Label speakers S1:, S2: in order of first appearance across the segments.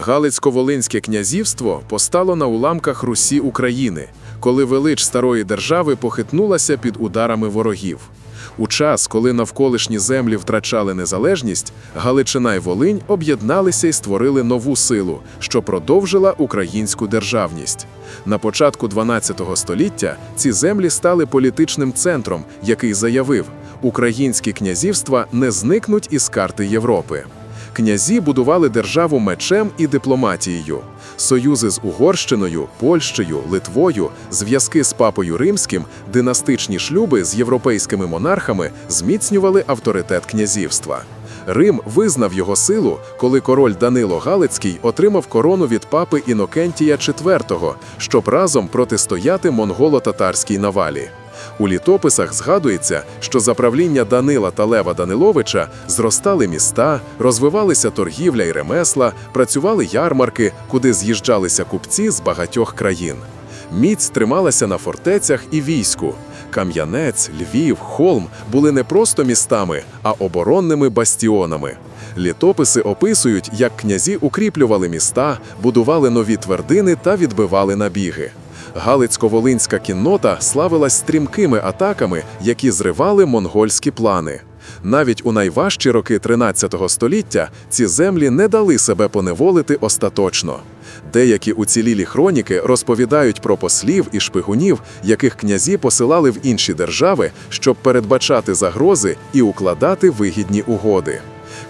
S1: Галицько-Волинське князівство постало на уламках Русі України, коли велич старої держави похитнулася під ударами ворогів. У час, коли навколишні землі втрачали незалежність, Галичина й Волинь об'єдналися і створили нову силу, що продовжила українську державність. На початку 12 століття ці землі стали політичним центром, який заявив, українські князівства не зникнуть із карти Європи. Князі будували державу мечем і дипломатією. Союзи з Угорщиною, Польщею, Литвою, зв'язки з папою римським, династичні шлюби з європейськими монархами зміцнювали авторитет князівства. Рим визнав його силу, коли король Данило Галицький отримав корону від папи Інокентія IV, щоб разом протистояти монголо-татарській навалі. У літописах згадується, що за правління Данила та Лева Даниловича зростали міста, розвивалися торгівля і ремесла, працювали ярмарки, куди з'їжджалися купці з багатьох країн. Міць трималася на фортецях і війську. Кам'янець, Львів, Холм були не просто містами, а оборонними бастіонами. Літописи описують, як князі укріплювали міста, будували нові твердини та відбивали набіги. Галицько-волинська кіннота славилась стрімкими атаками, які зривали монгольські плани. Навіть у найважчі роки 13 століття ці землі не дали себе поневолити остаточно. Деякі уцілілі хроніки розповідають про послів і шпигунів, яких князі посилали в інші держави, щоб передбачати загрози і укладати вигідні угоди.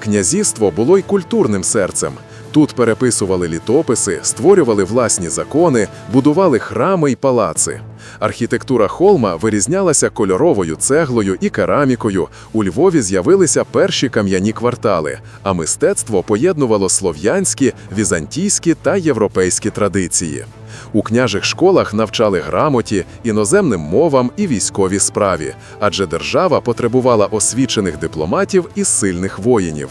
S1: Князівство було й культурним серцем. Тут переписували літописи, створювали власні закони, будували храми й палаци. Архітектура холма вирізнялася кольоровою цеглою і керамікою. У Львові з'явилися перші кам'яні квартали, а мистецтво поєднувало слов'янські, візантійські та європейські традиції. У княжих школах навчали грамоті, іноземним мовам і військовій справі, адже держава потребувала освічених дипломатів і сильних воїнів.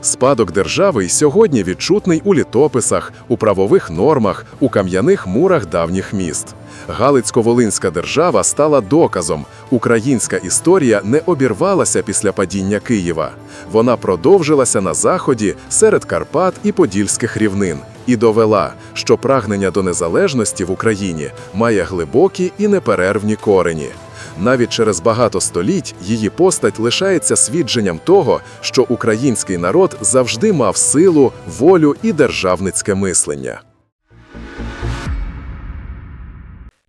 S1: Спадок держави й сьогодні відчутний у літописах, у правових нормах, у кам'яних мурах давніх міст. Галицько-Волинська держава стала доказом. Українська історія не обірвалася після падіння Києва. Вона продовжилася на заході серед Карпат і Подільських рівнин і довела, що прагнення до незалежності в Україні має глибокі і неперервні корені. Навіть через багато століть її постать лишається свідченням того, що український народ завжди мав силу, волю і державницьке мислення.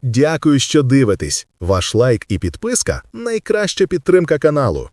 S2: Дякую, що дивитесь. Ваш лайк і підписка найкраща підтримка каналу.